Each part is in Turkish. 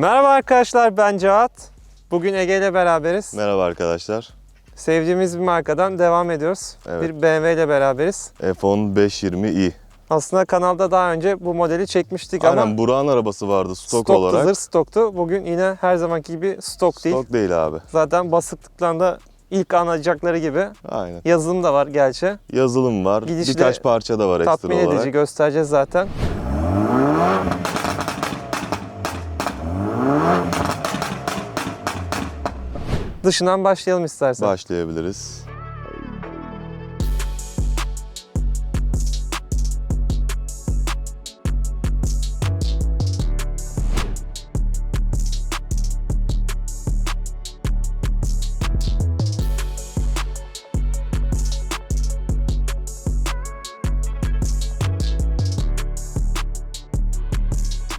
Merhaba arkadaşlar ben Cevat. Bugün Ege ile beraberiz. Merhaba arkadaşlar. Sevdiğimiz bir markadan devam ediyoruz. Evet. Bir BMW ile beraberiz. F10 520i. Aslında kanalda daha önce bu modeli çekmiştik Aynen ama Burak'ın arabası vardı stok stoktu, olarak. zırh stoktu. Bugün yine her zamanki gibi stok değil. Stok değil abi. Zaten basıklıklarında ilk anlayacakları gibi. Aynen. Yazılım da var gerçi. Yazılım var. Gidişle Birkaç parça da var ekstra Tatmin olarak. edici göstereceğiz zaten. Dışından başlayalım istersen. Başlayabiliriz.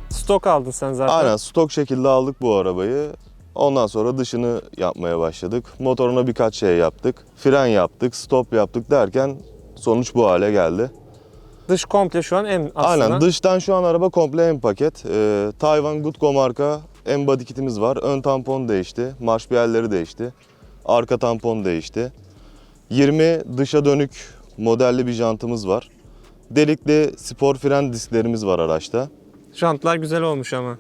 Stok aldın sen zaten. Aynen stok şekilde aldık bu arabayı. Ondan sonra dışını yapmaya başladık. Motoruna birkaç şey yaptık. Fren yaptık, stop yaptık derken sonuç bu hale geldi. Dış komple şu an en aslında. Aynen dıştan şu an araba komple en paket. Ee, Tayvan Goodgo marka en body kitimiz var. Ön tampon değişti. Marş yerleri değişti. Arka tampon değişti. 20 dışa dönük modelli bir jantımız var. Delikli spor fren disklerimiz var araçta. Jantlar güzel olmuş ama.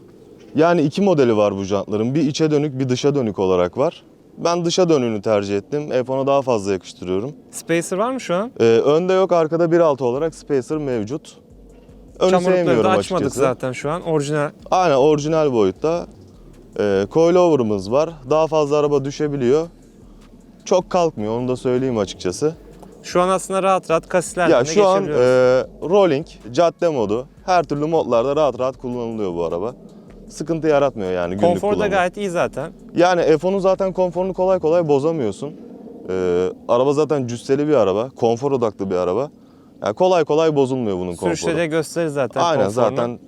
Yani iki modeli var bu jantların. Bir içe dönük bir dışa dönük olarak var. Ben dışa dönüğünü tercih ettim. F10'a daha fazla yakıştırıyorum. Spacer var mı şu an? Ee, önde yok arkada 1.6 olarak Spacer mevcut. Önü Çamurlukları da açmadık açıkçası. zaten şu an. Orijinal. Aynen orijinal boyutta. Ee, coilover'ımız var. Daha fazla araba düşebiliyor. Çok kalkmıyor onu da söyleyeyim açıkçası. Şu an aslında rahat rahat kasislerle ya şu an e, rolling, cadde modu her türlü modlarda rahat rahat kullanılıyor bu araba. Sıkıntı yaratmıyor yani günlük Konfor da kullanımda. gayet iyi zaten. Yani F10'un zaten konforunu kolay kolay bozamıyorsun. Ee, araba zaten cüsseli bir araba, konfor odaklı bir araba. Yani kolay kolay bozulmuyor bunun konforu. Sürüşte de gösterir zaten Aynen konforunu. zaten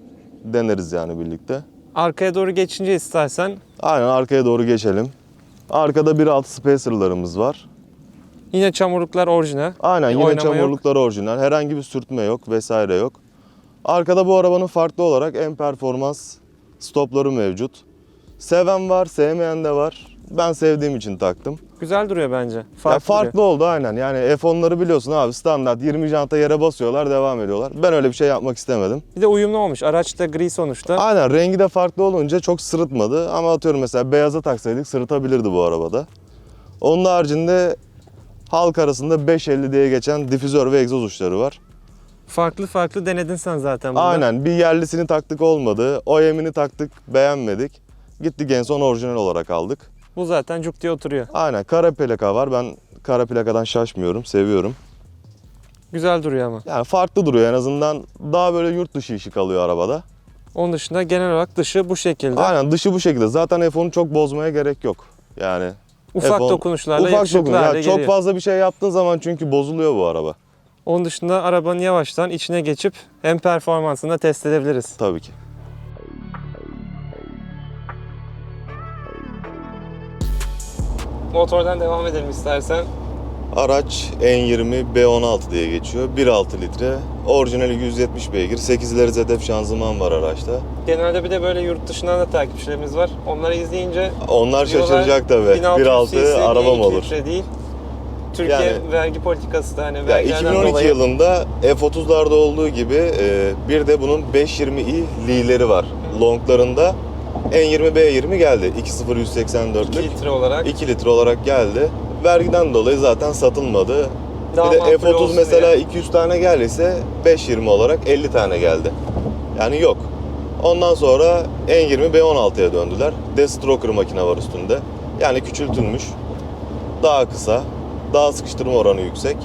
deneriz yani birlikte. Arkaya doğru geçince istersen Aynen arkaya doğru geçelim. Arkada 1.6 spacer'larımız var. yine çamurluklar orijinal. Aynen Bir yine oynama yok. çamurluklar orijinal. Herhangi bir sürtme yok vesaire yok. Arkada bu arabanın farklı olarak en performans stopları mevcut. Seven var, sevmeyen de var. Ben sevdiğim için taktım. Güzel duruyor bence. Ya Farklı, farklı duruyor. oldu aynen. Yani F10'ları biliyorsun abi standart 20 janta yere basıyorlar devam ediyorlar. Ben öyle bir şey yapmak istemedim. Bir de uyumlu olmuş. Araç da gri sonuçta. Aynen rengi de farklı olunca çok sırıtmadı. Ama atıyorum mesela beyaza taksaydık sırıtabilirdi bu arabada. Onun haricinde halk arasında 550 diye geçen difüzör ve egzoz uçları var. Farklı farklı denedin sen zaten burada. Aynen bir yerlisini taktık olmadı. OEM'ini taktık beğenmedik. Gittik en son orijinal olarak aldık. Bu zaten cuk diye oturuyor. Aynen kara plaka var. Ben kara plakadan şaşmıyorum. Seviyorum. Güzel duruyor ama. Yani farklı duruyor en azından. Daha böyle yurt dışı işi kalıyor arabada. Onun dışında genel olarak dışı bu şekilde. Aynen dışı bu şekilde. Zaten F10'u çok bozmaya gerek yok. Yani Ufak F10 dokunuşlarla ufak yakışıklı dokun. Ya çok fazla bir şey yaptığın zaman çünkü bozuluyor bu araba. Onun dışında arabanın yavaştan içine geçip hem performansını da test edebiliriz. Tabii ki. Motordan devam edelim istersen. Araç N20 B16 diye geçiyor. 1.6 litre. Orijinali 170 beygir. 8'leri ZF şanzıman var araçta. Genelde bir de böyle yurt dışından da takipçilerimiz var. Onları izleyince Onlar diyorlar, şaşıracak tabii. 1600 1.6 cc araba niye mı 2 olur? litre değil. Türkiye Yani- vergi politikası da hani Ya vergilerden 2012 dolayı yılında F30'larda olduğu gibi e, bir de bunun 520i L'leri var. Longlarında N20 B20 geldi. 2.0 2 184'lük. litre olarak 2 litre olarak geldi. Vergiden dolayı zaten satılmadı. daha bir de makul F30 olsun mesela diye. 200 tane geldiyse 520 olarak 50 tane geldi. Yani yok. Ondan sonra N20 B16'ya döndüler. Deathstroker makine var üstünde. Yani küçültülmüş. Daha kısa. Daha sıkıştırma oranı yüksek.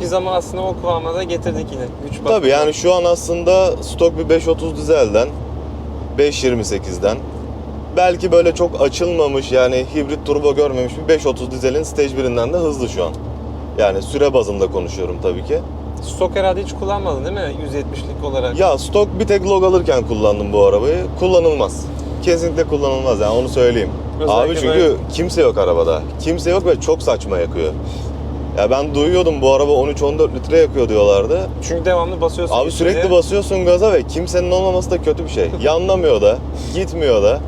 Biz ama aslında o kıvama da getirdik yine. Güç Tabii bakımından. yani şu an aslında stok bir 530 dizelden 528'den belki böyle çok açılmamış yani hibrit turbo görmemiş bir 530 dizelin stage 1'inden de hızlı şu an. Yani süre bazında konuşuyorum tabii ki. Stok herhalde hiç kullanmadın değil mi? 170'lik olarak. Ya stok bir tek log alırken kullandım bu arabayı. Kullanılmaz. Kesinlikle kullanılmaz yani onu söyleyeyim. Özellikle Abi çünkü böyle- kimse yok arabada. Kimse yok ve çok saçma yakıyor. Ya ben duyuyordum bu araba 13-14 litre yakıyor diyorlardı. Çünkü devamlı basıyorsun. Abi üstüne. sürekli basıyorsun gaza ve kimsenin olmaması da kötü bir şey. Yanlamıyor da, gitmiyor da.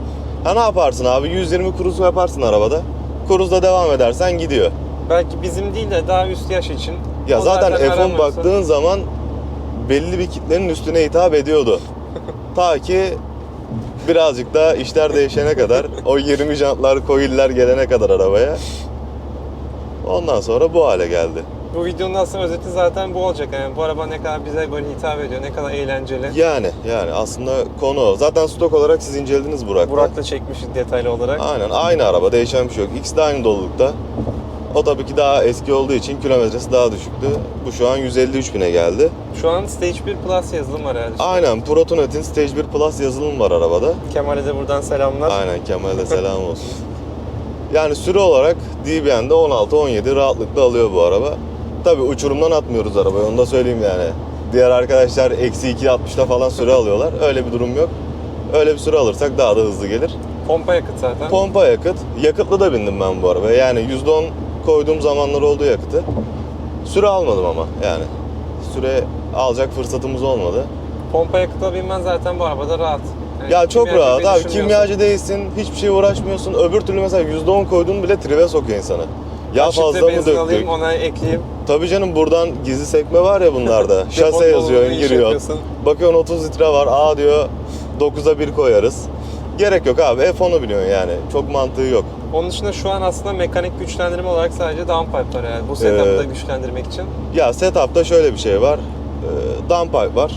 Ha ne yaparsın abi? 120 cruise yaparsın arabada. Cruise'da devam edersen gidiyor. Belki bizim değil de daha üst yaş için. Ya O zaten F10 aramıyorsa- baktığın zaman belli bir kitlenin üstüne hitap ediyordu. Ta ki birazcık da işler değişene kadar, o 20 jantlar, coil'ler gelene kadar arabaya. Ondan sonra bu hale geldi. Bu videonun aslında özeti zaten bu olacak. Yani bu araba ne kadar bize böyle hitap ediyor, ne kadar eğlenceli. Yani yani aslında konu o. Zaten stok olarak siz incelediniz Burak'la. Burak'la çekmişiz detaylı olarak. Aynen aynı araba değişen bir şey yok. İkisi de aynı dolulukta. O tabii ki daha eski olduğu için kilometresi daha düşüktü. Bu şu an 153 bine geldi. Şu an Stage 1 Plus yazılım var herhalde. Aynen Protonet'in Stage 1 Plus yazılım var arabada. Kemal'e de buradan selamlar. Aynen Kemal'e selam olsun. Yani süre olarak DBN'de 16-17 rahatlıkla alıyor bu araba. Tabii uçurumdan atmıyoruz arabayı onu da söyleyeyim yani. Diğer arkadaşlar eksi 2.60'da falan süre alıyorlar. Öyle bir durum yok. Öyle bir süre alırsak daha da hızlı gelir. Pompa yakıt zaten. Pompa yakıt. Yakıtlı da bindim ben bu arabaya. Yani %10 koyduğum zamanlar oldu yakıtı. Süre almadım ama yani. Süre alacak fırsatımız olmadı. Pompa yakıtla binmen zaten bu arabada rahat. Yani Ya çok rahat abi. Kimyacı değilsin. Hiçbir şey uğraşmıyorsun. Öbür türlü mesela %10 koyduğun bile tribe sokuyor insanı. Ya fazla mı benzin alayım, döktük? ona ekleyeyim. Tabii canım buradan gizli sekme var ya bunlarda. Şase yazıyor, giriyor. Bakıyorsun 30 litre var. Aa diyor 9'a 1 koyarız. Gerek yok abi. F10'u biliyorsun yani. Çok mantığı yok. Onun dışında şu an aslında mekanik güçlendirme olarak sadece downpipe var yani. Bu setup'ı Ee, güçlendirmek için. Ya setup'ta şöyle bir şey var. Ee, downpipe var.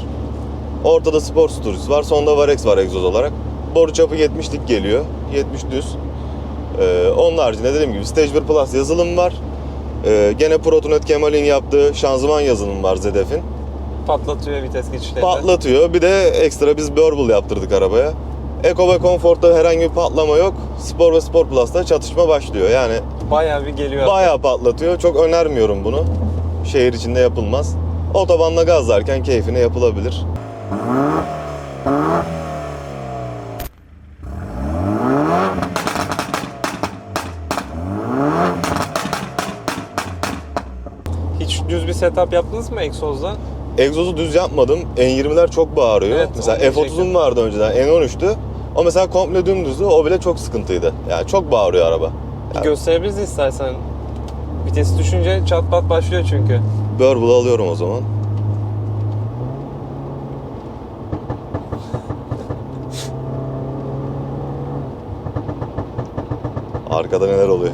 Ortada sport stories var. Sonda Varex var egzoz olarak. Boru çapı 70'lik geliyor. 70 düz. Ee, onun haricinde dediğim gibi Stage 1 Plus yazılım var. Ee, gene Protonet Kemal'in yaptığı şanzıman yazılım var ZDF'in. Patlatıyor vites geçişleri. Patlatıyor. Bir de ekstra biz Burble yaptırdık arabaya. Eco ve Comfort'ta herhangi bir patlama yok. Spor ve Sport Plus'ta çatışma başlıyor. Yani Bayağı bir geliyor. Bayağı patlatıyor. Çok önermiyorum bunu. Şehir içinde yapılmaz. Otobanla gazlarken keyfine yapılabilir. Hiç düz bir setup yaptınız mı egzozda? Egzozu düz yapmadım. N20'ler çok bağırıyor. Evet, mesela onu diyecektim. F30'um vardı önceden. N13'tü. O mesela komple dümdüzdü. O bile çok sıkıntıydı. Yani çok bağırıyor araba. Bir gösterebiliriz istersen. Vitesi düşünce çat pat başlıyor çünkü. Burble alıyorum o zaman. Arkada neler oluyor?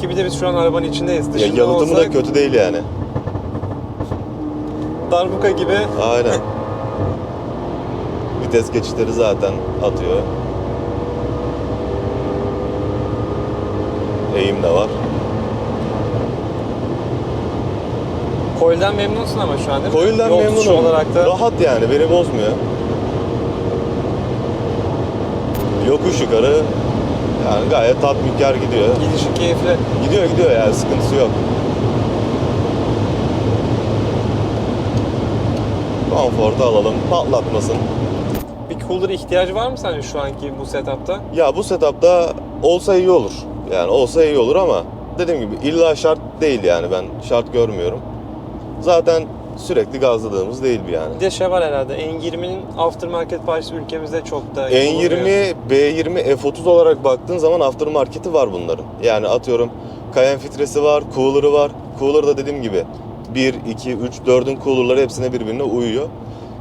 Ki bir de biz şu an arabanın içindeyiz. Ya Dışında yalıtımı da kötü değil yani. darbuka gibi Aynen. Vites geçişleri zaten atıyor. Eğim de var. Coil'den memnunsun ama şu an değil mi? Coil'den Yol tutuşu memnunum. olarak da Rahat yani beni bozmuyor. Yokuş yukarı yani gayet tatminkar gidiyor. gidişi keyifli. Gidiyor gidiyor yani sıkıntısı yok. Konforta alalım, patlatmasın. Cooler ihtiyacı var mı sence şu anki bu setup'ta? Ya bu setup'ta olsa iyi olur. Yani olsa iyi olur ama dediğim gibi illa şart değil yani ben şart görmüyorum. Zaten sürekli gazladığımız değil bir yani. Bir de şey var herhalde. N20'nin aftermarket parçası ülkemizde çok da iyi bulunmuyor. N20, B20, F30 olarak baktığın zaman aftermarket'i var bunların. Yani atıyorum Cayenne filtresi var, cooler'ı var. Cooler da dediğim gibi 1, 2, 3, 4'ün cooler'ları hepsine birbirine uyuyor.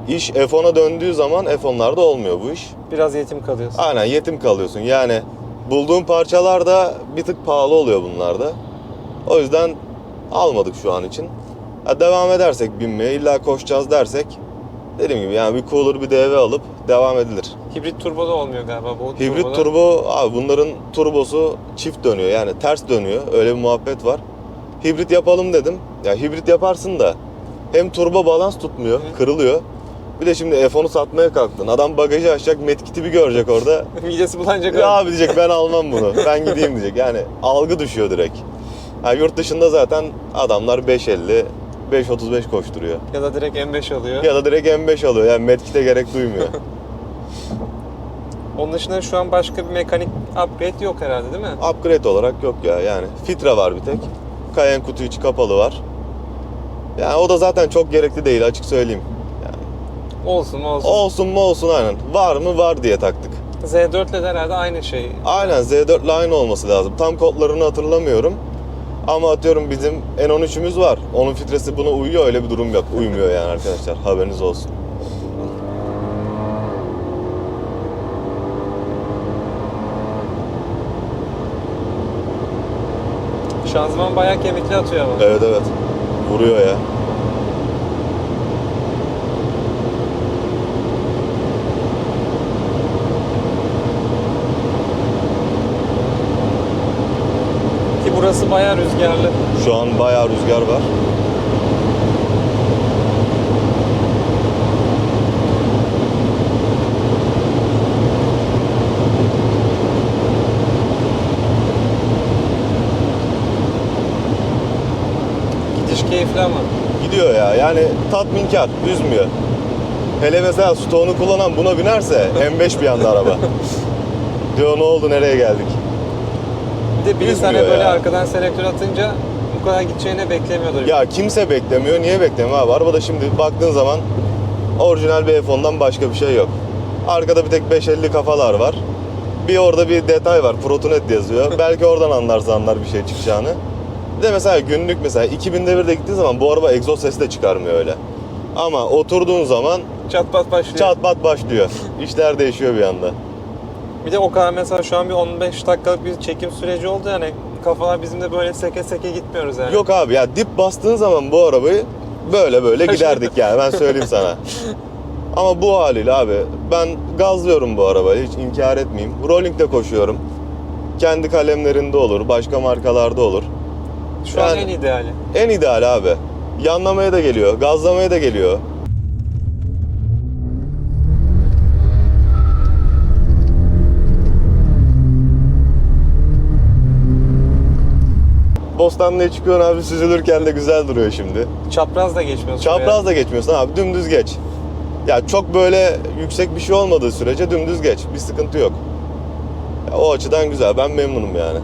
İş F10'a döndüğü zaman F10'larda olmuyor bu iş. Biraz yetim kalıyorsun. Aynen yetim kalıyorsun. Yani bulduğun parçalar da bir tık pahalı oluyor bunlarda. O yüzden almadık şu an için. Ha, devam edersek binmeye illa koşacağız dersek dediğim gibi yani bir cooler bir DV alıp devam edilir. Hibrit turbo da olmuyor galiba bu Hibrit turboda. turbo abi bunların turbosu çift dönüyor yani ters dönüyor. Öyle bir muhabbet var. Hibrit yapalım dedim. Ya hibrit yaparsın da hem turbo balans tutmuyor, Hı. kırılıyor. Bir de şimdi F10'u satmaya kalktın. Adam bagajı açacak, medkit'i bir görecek orada. Midesi bulanacak. Ya abi diyecek ben almam bunu. Ben gideyim diyecek. Yani algı düşüyor direkt. Ha, yurt dışında zaten adamlar 5.50, 5.35 koşturuyor. ya da direkt M5 alıyor. Ya da direkt M5 alıyor. Yani medkit'e gerek duymuyor. Onun dışında şu an başka bir mekanik upgrade yok herhalde değil mi? Upgrade olarak yok ya yani. Filtre var bir tek. Cayenne kutu içi kapalı var. Yani o da zaten çok gerekli değil açık söyleyeyim. Olsun olsun. Olsun mu olsun aynen. Var mı var diye taktık. Z4 ile de herhalde aynı şey. Aynen Z4 ile aynı olması lazım. Tam kodlarını hatırlamıyorum. Ama atıyorum bizim N13'ümüz var. Onun filtresi buna uyuyor öyle bir durum yok. Uymuyor yani arkadaşlar haberiniz olsun. Şanzıman bayağı kemikli atıyor ama. Evet evet. Vuruyor ya. Ki burası bayağı rüzgarlı. Şu an bayağı rüzgar var. Gidiş keyifli ama. Gidiyor ya yani tatminkar, üzmüyor. Hele mesela stoğunu kullanan buna binerse M5 bir anda araba. Diyor ne oldu nereye geldik? Bir de sana Üzmüyor böyle ya. arkadan selektör atınca bu kadar gideceğini beklemiyordur. Ya kimse beklemiyor. Niye beklemiyor abi? Arabada şimdi baktığın zaman orijinal bir F10'dan başka bir şey yok. Arkada bir tek 550 kafalar var. Bir orada bir detay var. Protonet yazıyor. Belki oradan anlarsa anlar bir şey çıkacağını. Bir de mesela günlük mesela 2000 devirde gittiğin zaman bu araba egzoz sesi de çıkarmıyor öyle. Ama oturduğun zaman Çat pat başlıyor. çat pat başlıyor. İşler değişiyor bir anda. Bir de o kadar mesela şu an bir 15 dakikalık bir çekim süreci oldu yani kafalar bizim de böyle seke seke gitmiyoruz yani. Yok abi ya dip bastığın zaman bu arabayı böyle böyle giderdik yani ben söyleyeyim sana. Ama bu haliyle abi ben gazlıyorum bu arabayı hiç inkar etmeyeyim. Rolling'de koşuyorum. Kendi kalemlerinde olur, başka markalarda olur. Şu an yani- en ideali. En ideal abi. Yanlamaya da geliyor, gazlamaya da geliyor. Bostanlı'ya çıkıyorsun abi süzülürken de güzel duruyor şimdi. Çapraz da geçmiyorsun. Çapraz da geçmiyorsun abi dümdüz geç. Ya çok böyle yüksek bir şey olmadığı sürece dümdüz geç. Bir sıkıntı yok. Ya o açıdan güzel. Ben memnunum yani.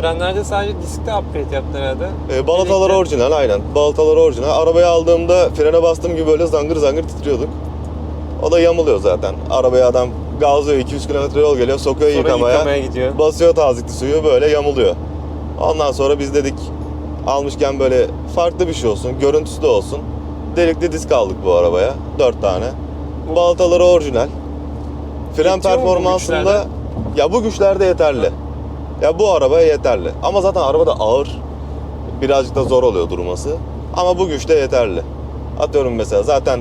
Frenlerde sadece diskte upgrade yaptı herhalde. E, balatalar Elektrikli- orijinal aynen. Balatalar orijinal. Arabayı aldığımda frene bastığım gibi böyle zangır zangır titriyorduk. O da yamuluyor zaten. Arabaya adam gazlıyor 200 km yol geliyor sokuyor Sonra yıkamaya. yıkamaya gidiyor. Basıyor tazikli suyu böyle yamuluyor. Ondan sonra biz dedik almışken böyle farklı bir şey olsun. Görüntüsü de olsun. Delikli disk aldık bu arabaya. 4 tane. Balataları orijinal. Fren Yetiyor mu bu performansında güçlerde? ya bu güçlerde yeterli. Ya bu arabaya yeterli. Ama zaten araba da ağır. Birazcık da zor oluyor durması. Ama bu güçte yeterli. Atıyorum mesela zaten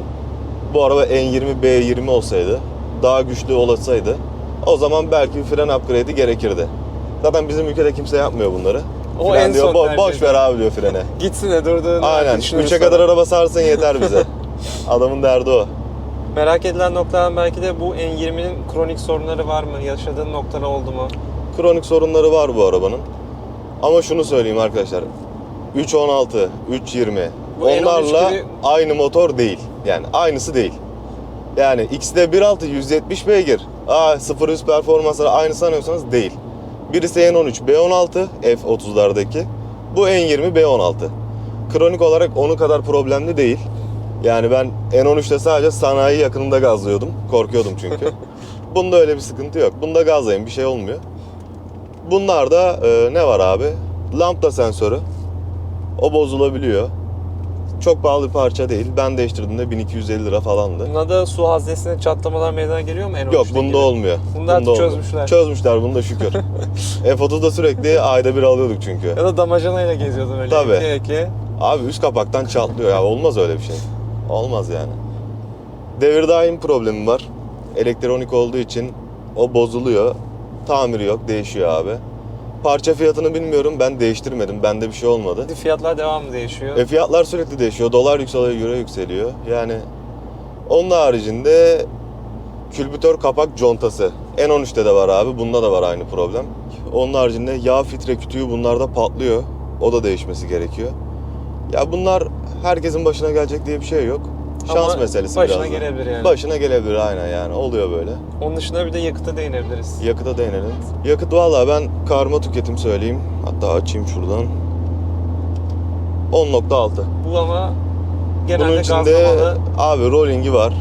bu araba N20 B20 olsaydı, daha güçlü olasaydı o zaman belki bir fren upgrade'i gerekirdi. Zaten bizim ülkede kimse yapmıyor bunları. O Fren en diyor, son "Bo- boş ver abi diyor frene. Gitsin de durduğunu Aynen. düşünürüz 3'e sonra. kadar araba sarsın yeter bize. Adamın derdi o. Merak edilen noktadan belki de bu N20'nin kronik sorunları var mı? Yaşadığın noktalar oldu mu? Kronik sorunları var bu arabanın. Ama şunu söyleyeyim arkadaşlar. 316, 320 Bu N13 onlarla gibi- aynı motor değil. Yani aynısı değil. Yani ikisi de 1.6 170 beygir. Aa 0 100 performansları aynı sanıyorsanız değil. Birisi N13 B16 F30'lardaki. Bu N20 B16. Kronik olarak onu kadar problemli değil. Yani ben N13'te sadece sanayi yakınında gazlıyordum. Korkuyordum çünkü. Bunda öyle bir sıkıntı yok. Bunda gazlayın bir şey olmuyor. Bunlarda e, ne var abi? Lambda sensörü. O bozulabiliyor. Çok pahalı bir parça değil. Ben değiştirdiğimde 1250 lira falandı. Bunda da su haznesine çatlamalar meydana geliyor mu? N13'te Yok bunda gibi? olmuyor. Bunda artık olmuyor. çözmüşler. Çözmüşler bunu da şükür. F30'da sürekli ayda bir alıyorduk çünkü. Ya da damacanayla geziyordum öyle. Tabii. Ekleye. Abi üst kapaktan çatlıyor ya. Olmaz öyle bir şey. Olmaz yani. Devir daim problemi var. Elektronik olduğu için o bozuluyor. Tamiri yok, değişiyor abi. Parça fiyatını bilmiyorum. Ben değiştirmedim. Bende bir şey olmadı. Fiyatlar devamlı değişiyor. E fiyatlar sürekli değişiyor. Dolar yükseliyor, euro yükseliyor. Yani onun haricinde külbütör kapak contası. N13'te de var abi. Bunda da var aynı problem. Onun haricinde yağ filtre kütüğü bunlarda patlıyor. O da değişmesi gerekiyor. Ya bunlar herkesin başına gelecek diye bir şey yok. Şans Ama meselesi başına biraz da. gelebilir yani. Başına gelebilir aynen yani. Oluyor böyle. Onun dışında bir de yakıta değinebiliriz. Yakıta değinelim. Yakıt valla ben karma tüketim söyleyeyim. Hatta açayım şuradan. 10.6. Bu ama genelde Bunun içinde gazlamalı. abi rolling'i var.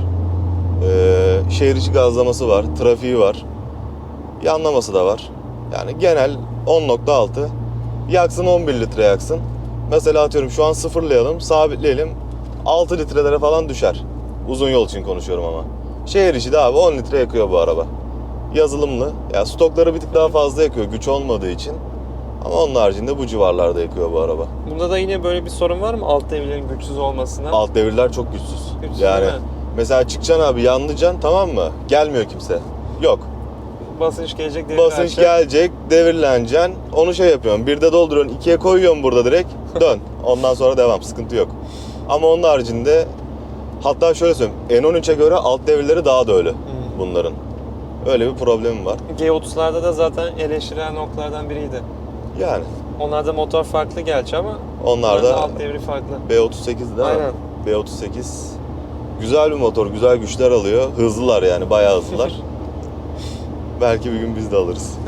Ee, şehir içi gazlaması var. Trafiği var. Yanlaması da var. Yani genel 10.6. Yaksın 11 litre yaksın. Mesela atıyorum şu an sıfırlayalım, sabitleyelim. 6 litrelere falan düşer. Uzun yol için konuşuyorum ama. Şehir içi de abi 10 litre yakıyor bu araba. Yazılımlı. Ya stokları bir tık daha fazla yakıyor güç olmadığı için. Ama onun haricinde bu civarlarda yakıyor bu araba. Bunda da yine böyle bir sorun var mı? Alt devirlerin güçsüz olmasına. Alt devirler çok güçsüz. Güçsüz yani mesela çıkacaksın abi yanlayacaksın tamam mı? Gelmiyor kimse. Yok. Basınç gelecek devir Basınç gelecek, devirleneceksin. Onu şey yapıyorsun. Bir de dolduruyorsun, ikiye koyuyorsun burada direkt. Dön. Ondan sonra devam. Sıkıntı yok. Ama onun haricinde hatta şöyle söyleyeyim. N13'e göre alt devirleri daha da ölü Hmm. bunların. Öyle bir problemi var. G30'larda da zaten eleştirilen noktalardan biriydi. Yani Onlarda motor farklı gerçi ama onlar onlarda da alt devri farklı. B38 değil mi? Aynen. B38 güzel bir motor, güzel güçler alıyor. Hızlılar yani, bayağı hızlılar. Belki bir gün biz de alırız.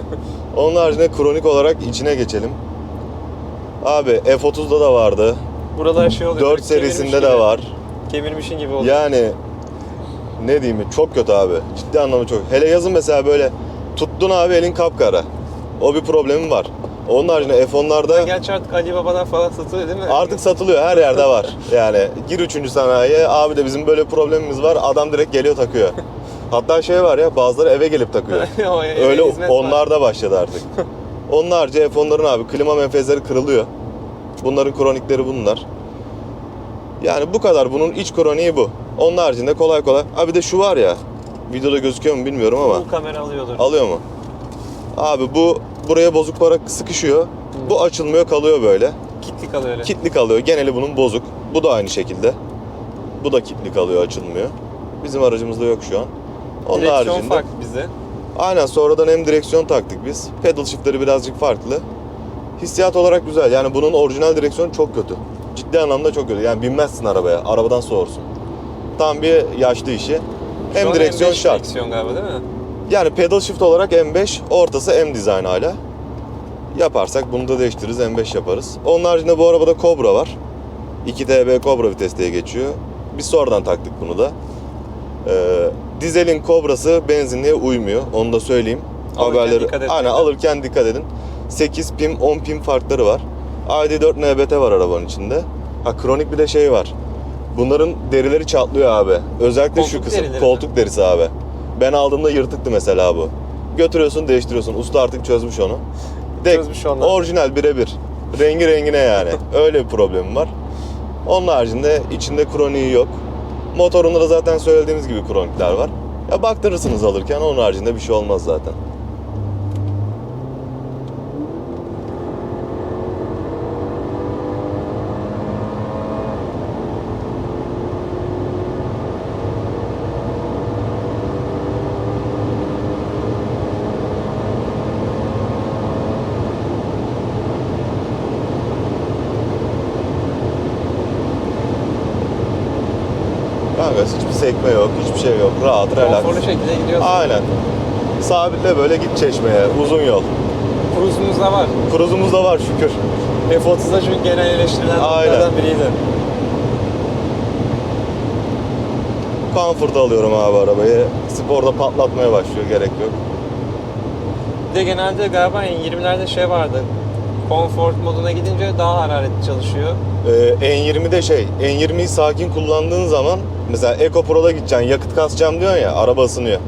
Onun haricinde kronik olarak içine geçelim. Abi F30'da da vardı. Buralar şey oluyor. 4 böyle kemirmiş serisinde de gibi. var. Kemirmişin gibi oluyor. Yani ne diyeyim çok kötü abi. Ciddi anlamda çok. Hele yazın mesela böyle tuttun abi elin kapkara. O bir problemi var. Onun haricinde F10'larda Gerçi artık Ali Baba'dan falan satılıyor değil mi? Artık satılıyor her yerde var. Yani gir üçüncü sanayiye abi de bizim böyle problemimiz var. Adam direkt geliyor takıyor. Hatta şey var ya bazıları eve gelip takıyor. Öyle onlar da başladı artık. Onun harici F10'ların abi klima menfezleri kırılıyor. Bunların kronikleri bunlar. Yani bu kadar. Bunun iç kroniği bu. Onun haricinde kolay kolay. Abi de şu var ya. Videoda gözüküyor mu bilmiyorum ama. Bu kamera alıyordur. Alıyor mu? Abi bu buraya bozuk para sıkışıyor. Bu açılmıyor kalıyor böyle. Kitli kalıyor öyle. Kitli kalıyor. Geneli bunun bozuk. Bu da aynı şekilde. Bu da kitli kalıyor, açılmıyor. Bizim aracımızda yok şu an. Onun Direksiyon haricinde. farklı bizde. Aynen sonradan hem direksiyon taktık biz. Pedal shift'leri birazcık farklı. Hissiyat olarak güzel. Yani bunun orijinal direksiyonu çok kötü. Ciddi anlamda çok kötü. Yani binmezsin arabaya. Arabadan soğursun. Tam bir yaşlı işi. Şu Hem direksiyon M5 şart. Direksiyon galiba değil mi? Yani pedal shift olarak M5, ortası M design hala. Yaparsak bunu da değiştiririz, M5 yaparız. Onun haricinde bu arabada Cobra var. 2TB Cobra vites diye geçiyor. Biz sonradan taktık bunu da. Ee, dizelin Cobra'sı benzinliğe uymuyor. Onu da söyleyeyim. Alırken dikkat edin. Aynen alırken dikkat edin. 8 pim, 10 pim farkları var. ID4 NBT var arabanın içinde. Ha kronik bir de şey var. Bunların derileri çatlıyor abi. Özellikle şu Koltuk kısım. derileri? Koltuk derisi abi. Ben aldığımda yırtıktı mesela bu. Götürüyorsun değiştiriyorsun. Usta artık çözmüş onu. Dek, Çözmüş onlar. Orijinal birebir. Rengi rengine yani. Öyle bir problemim var. Onun haricinde içinde kroniği yok. Motorunda da zaten söylediğimiz gibi kronikler var. Ya baktırırsınız alırken onun haricinde bir şey olmaz zaten. Kanka hiçbir sekme yok, hiçbir şey yok. Rahat, relax. Konforlu şekilde gidiyorsun. Aynen. Sabitle böyle git çeşmeye, uzun yol. Cruise'umuz da var. Kruzumuz da var şükür. F30'da çünkü genel eleştirilen Aynen. noktalardan biriydi. Comfort alıyorum abi arabayı. Sporda patlatmaya başlıyor, gerek yok. Bir de genelde galiba N20'lerde şey vardı. Comfort moduna gidince daha hararetli çalışıyor. Ee, N20'de şey, N20'yi sakin kullandığın zaman mesela Eco Pro'da gideceksin, yakıt kasacağım diyorsun ya, araba ısınıyor.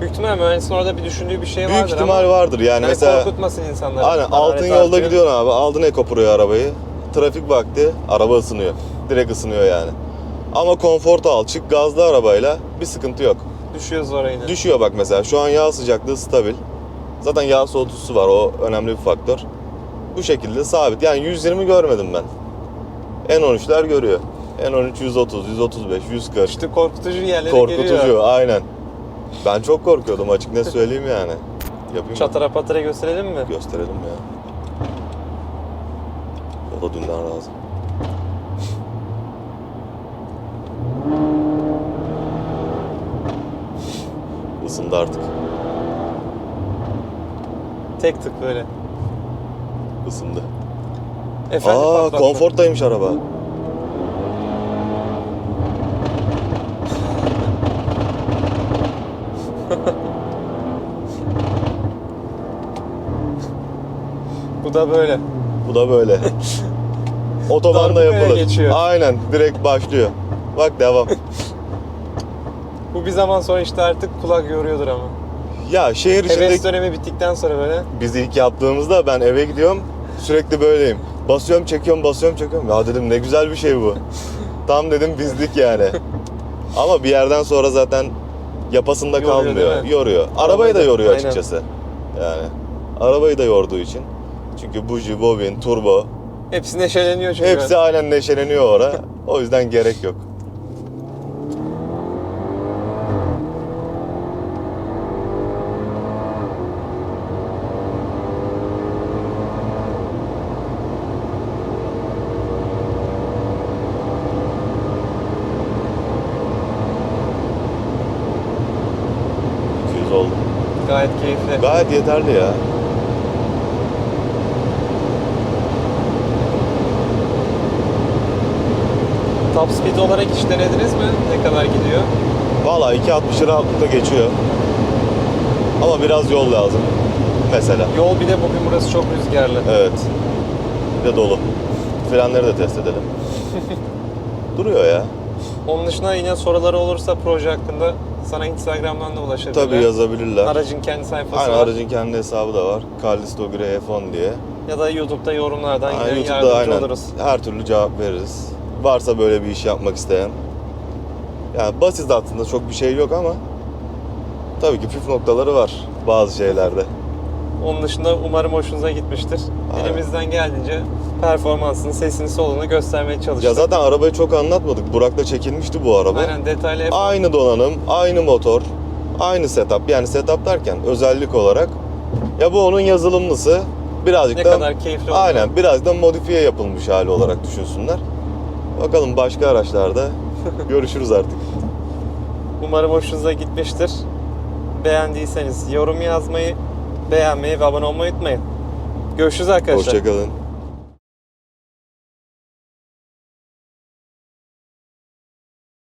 Büyük ihtimal mühendisin orada bir düşündüğü bir şey Büyük vardır ihtimal ama vardır yani, yani mesela korkutmasın insanları. aynen Hararet altın yolda artıyor. gidiyorsun abi, aldın Eco Pro'yu arabayı, trafik vakti, araba ısınıyor. Direkt ısınıyor yani. Ama konforta al, çık gazlı arabayla bir sıkıntı yok. Düşüyor zor yine. Düşüyor bak mesela şu an yağ sıcaklığı stabil. Zaten yağ soğutucusu var o önemli bir faktör. Bu şekilde sabit. Yani 120 görmedim ben. N13'ler görüyor. N13 130, 135, 140. İşte korkutucu yerlere Korkutucu geliyor. aynen. Ben çok korkuyordum açık ne söyleyeyim yani. Yapayım? Çatara patara gösterelim mi? Gösterelim ya. O da dünden razı. Isındı artık. Tek tık böyle. Isındı. Efendim Aa patlattı. konfortaymış araba. Bu da böyle. Bu da böyle. Otobanda Darbukaya yapılır. geçiyor. Aynen direkt başlıyor. Bak devam. Bu bir zaman sonra işte artık kulak yoruyordur ama. ya şehir Heves içinde dönemi bittikten sonra böyle biz ilk yaptığımızda ben eve gidiyorum sürekli böyleyim. Basıyorum çekiyorum basıyorum çekiyorum. Ya dedim ne güzel bir şey bu. Tam dedim bizlik yani. Ama bir yerden sonra zaten yapasında Yoruyor, kalmıyor. değil mi? Yoruyor. Arabayı da- yoruyor aynen. açıkçası. Yani arabayı da yorduğu için. Çünkü buji, bobin, turbo hepsi neşeleniyor çünkü. hepsi aynen neşeleniyor ora. O yüzden gerek yok. %200 oldu. Gayet keyifli. Gayet yeterli ya. Top speed olarak hiç denediniz mi? Ne kadar gidiyor? Valla 2.60 rahatlıkla geçiyor. Ama biraz yol lazım. Mesela. Yol bir de bugün burası çok rüzgarlı. Evet. Bir de dolu. Frenleri de test edelim. Duruyor ya. Onun dışında yine soruları olursa proje hakkında sana Instagram'dan da ulaşabilirler. Tabii yazabilirler. Aracın kendi sayfası Aynen var. aracın kendi hesabı da var. Callisto Grey F10 diye. Ya da YouTube'da yorumlardan Aynen, yine YouTube'da yardımcı aynen oluruz. her türlü cevap veririz. Varsa böyle bir iş yapmak isteyen. Yani basit aslında çok bir şey yok ama tabii ki püf noktaları var bazı şeylerde. Onun dışında umarım hoşunuza gitmiştir. Aynen. Elimizden geldiğince performansını, sesini, solunu göstermeye çalıştık. Ya zaten arabayı çok anlatmadık. Burak'la çekilmişti bu araba. Aynen detaylı hep Aynı donanım, aynı motor, aynı setup. Yani setup derken özellik olarak ya bu onun yazılımlısı birazcık ne da kadar keyifli aynen biraz da modifiye yapılmış hali olarak düşünsünler. Bakalım başka araçlarda görüşürüz artık. Umarım hoşunuza gitmiştir. Beğendiyseniz yorum yazmayı, beğenmeyi ve abone olmayı unutmayın. Görüşürüz arkadaşlar. Hoşçakalın.